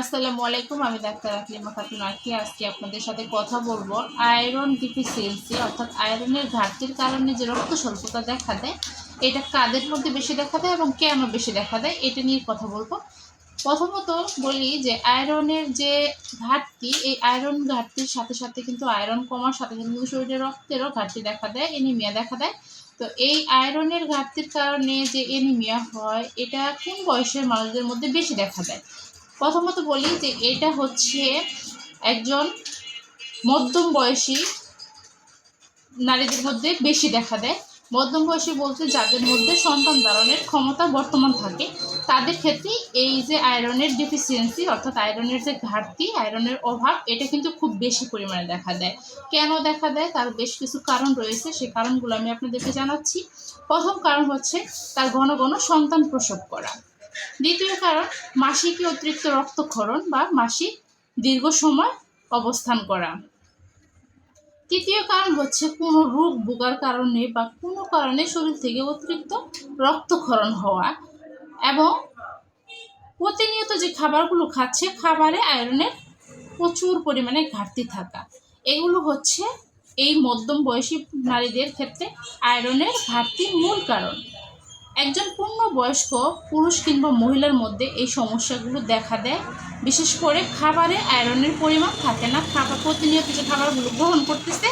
আসসালামু আলাইকুম, আমি ডাক্তার আকলিমা খাতুন আখি আজকে আপনাদের সাথে কথা বলব আয়রন ডিফিসিয়েন্সি অর্থাৎ আয়রনের ঘাটতির কারণে যে রক্ত স্বল্পতা দেখা দেয়, এটা কাদের মধ্যে বেশি দেখা দেয় এবং কেন বেশি দেখা দেয়, এটা নিয়ে কথা বলব। প্রথমত বলি যে আয়রনের যে ঘাটতি, এই আয়রন ঘাটতির সাথে সাথে কিন্তু আয়রন কমার সাথে সাথে কিন্তু শরীরে রক্তেরও ঘাটতি দেখা দেয় এনিমিয়া দেখা দেয়। তো এই আয়রনের ঘাটতির কারণে যে এনিমিয়া হয়, এটা কোন বয়সের মানুষদের মধ্যে বেশি দেখা দেয়? প্রথমত বলি যে এটা হচ্ছে একজন মধ্যম বয়সী নারীদের মধ্যে বেশি দেখা দেয়। মধ্যম বয়সী বলতে যাদের মধ্যে সন্তান ধারণের ক্ষমতা বর্তমান থাকে, তাদের ক্ষেত্রে এই যে আয়রনের ডিফিসিয়েন্সি অর্থাৎ আয়রনের যে ঘাটতি, আয়রনের অভাব, এটা কিন্তু খুব বেশি পরিমাণে দেখা দেয়। কেন দেখা দেয়? তার বেশ কিছু কারণ রয়েছে। সেই কারণগুলো আমি আপনাদেরকে জানাচ্ছি। প্রথম কারণ হচ্ছে তার ঘন ঘন সন্তান প্রসব করা। দ্বিতীয় কারণ, মাসিকে অতিরিক্ত রক্তক্ষরণ বা মাসিক দীর্ঘ সময় অবস্থান করা। তৃতীয় কারণ হচ্ছে, কোনো রোগ ভোগার কারণে বা কোনো কারণে শরীর থেকে অতিরিক্ত রক্তক্ষরণ হওয়া এবং প্রতিনিয়ত যে খাবারগুলো খাচ্ছে, খাবারে আয়রনের প্রচুর পরিমাণে ঘাটতি থাকা। এগুলো হচ্ছে এই মধ্যম বয়সী নারীদের ক্ষেত্রে আয়রনের ঘাটতির মূল কারণ। একজন পূর্ণবয়স্ক পুরুষ কিংবা মহিলার মধ্যে এই সমস্যাগুলো দেখা দেয়। বিশেষ করে খাবারে আয়রনের পরিমাণ থাকে না। খাবার প্রতিনিয়ত যে খাবারগুলো গ্রহণ করতেছে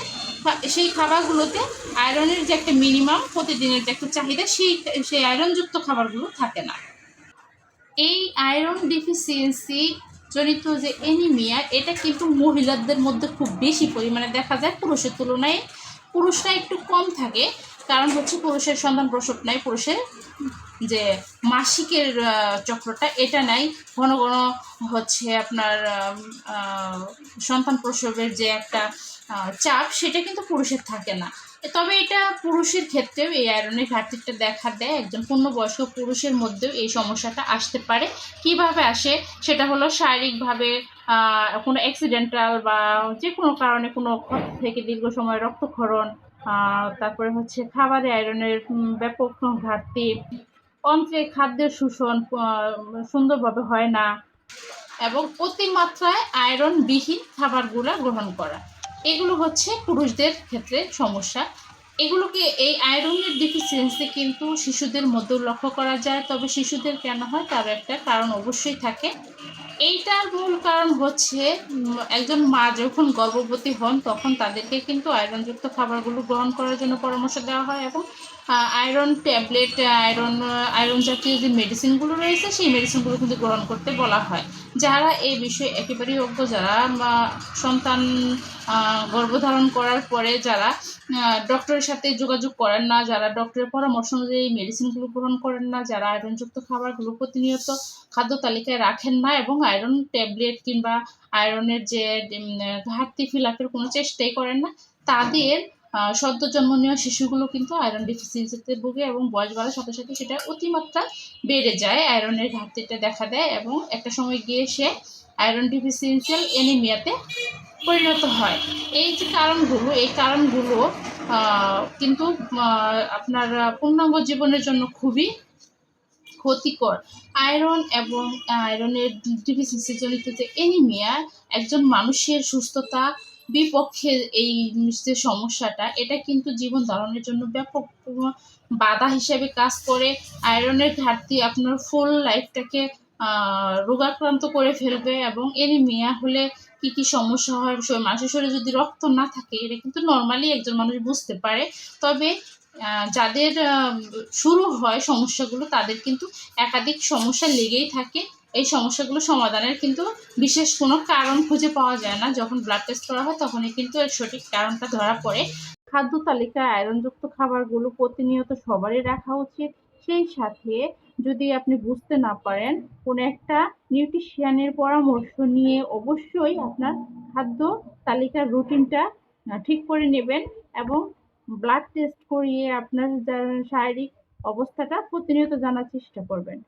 সেই খাবারগুলোতে আয়রনের যে একটা মিনিমাম প্রতিদিনের যে একটা চাহিদা, সেই সেই আয়রনযুক্ত খাবারগুলো থাকে না। এই আয়রন ডিফিসিয়েন্সি জনিত যে এনিমিয়া এটা কিন্তু মহিলাদের মধ্যে খুব বেশি পরিমাণে দেখা যায়। পুরুষের তুলনায় পুরুষরা একটু কম থাকে। কারণ হচ্ছে পুরুষের সন্তান প্রসব নাই, পুরুষের যে মাসিকের চক্রটা এটা নাই। ঘন ঘন হচ্ছে আপনার সন্তান প্রসবের যে একটা চাপ, সেটা কিন্তু পুরুষের থাকে না। তবে এটা পুরুষের ক্ষেত্রেও এই আয়রনের ঘাটতিটা দেখা দেয়। একজন পূর্ণবয়স্ক পুরুষের মধ্যেও এই সমস্যাটা আসতে পারে। কীভাবে আসে? সেটা হলো শারীরিকভাবে কোনো অ্যাক্সিডেন্টাল বা যে কোনো কারণে কোনো থেকে দীর্ঘ সময় রক্তক্ষরণ তারপরে হচ্ছে খাবারে আয়রনের ব্যাপক ঘাটতি। অন্ত্রে খাদ্যের শোষণ সুন্দরভাবে হয় না এবং অতিমাত্রায় আয়রনবিহীন খাবারগুলো গ্রহণ করা। এগুলো হচ্ছে পুরুষদের ক্ষেত্রে সমস্যা। এগুলোকে এই আয়রনের ডিফিসিয়েন্সি কিন্তু শিশুদের মধ্যেও লক্ষ্য করা যায়, তবে শিশুদের কেন হয় তার একটা কারণ অবশ্যই থাকে। এইটার মূল কারণ হচ্ছে একজন মা যখন গর্ভবতী হন, তখন তাদেরকে কিন্তু আয়রনযুক্ত খাবারগুলো গ্রহণ করার জন্য পরামর্শ দেওয়া হয় এবং আয়রন ট্যাবলেট, আয়রন আয়রন জাতীয় যে মেডিসিনগুলো রয়েছে, সেই মেডিসিনগুলো কিন্তু গ্রহণ করতে বলা হয়। যারা এই বিষয়ে একেবারেই অজ্ঞ, যারা সন্তান গর্ভধারণ করার পরে যারা ডক্টরের সাথে যোগাযোগ করেন না, যারা ডক্টরের পরামর্শ অনুযায়ী মেডিসিনগুলো গ্রহণ করেন না, যারা আয়রনযুক্ত খাবারগুলো প্রতিনিয়ত খাদ্য তালিকায় রাখেন না এবং আয়রন ট্যাবলেট কিংবা আয়রনের যে ঘাটতি ফিলাপের কোনো চেষ্টাই করেন না, তাদের সদ্য জন্ম নেওয়া শিশুগুলো কিন্তু আয়রন ডিফিসিয়েন্সিতে ভোগে এবং বয়স বাড়ার সাথে সাথে সেটা অতিমাত্রা বেড়ে যায়। আয়রনের ঘাটতিটা দেখা দেয় এবং একটা সময় গিয়ে সে আয়রন ডিফিসিয়েন্সিয়াল এনিমিয়াতে পরিণত হয়। এই যে কারণগুলো, এই কারণগুলো কিন্তু আপনার পূর্ণাঙ্গ জীবনের জন্য খুবই ক্ষতিকর। আয়রন এবং আয়রনের ডিফিসিয়েন্সি জনিত যে এনিমিয়া একজন মানুষের সুস্থতা বিপক্ষে এই যে সমস্যাটা, এটা কিন্তু জীবন ধারণের জন্য ব্যাপক বাধা হিসেবে কাজ করে। আয়রনের ঘাটতি আপনার ফুল লাইফটাকে রোগাক্রান্ত করে ফেলবে এবং এনিমিয়া হলে কি কি সমস্যা হয় মানুষের শরীরে যদি রক্ত না থাকে, এটা কিন্তু নর্মালি একজন মানুষ বুঝতে পারে। তবে যাদের শুরু হয় সমস্যাগুলো, তাদের কিন্তু একাধিক সমস্যা লেগেই থাকে। এই সমস্যাগুলো সমাধানের কিন্তু বিশেষ কোনো কারণ খুঁজে পাওয়া যায় না। যখন ব্লাড টেস্ট করা হয়, তখনই কিন্তু এর সঠিক কারণটা ধরা পড়ে। খাদ্য তালিকায় আয়রনযুক্ত খাবারগুলো প্রতিনিয়ত সবারই রাখা উচিত। সেই সাথে যদি আপনি বুঝতে না পারেন, কোনো একটা নিউট্রিশিয়ানের পরামর্শ নিয়ে অবশ্যই আপনার খাদ্য তালিকার রুটিনটা ঠিক করে নেবেন এবং ব্লাড টেস্ট করিয়ে আপনার শারীরিক অবস্থাটা প্রতিনিয়ত জানার চেষ্টা করবেন।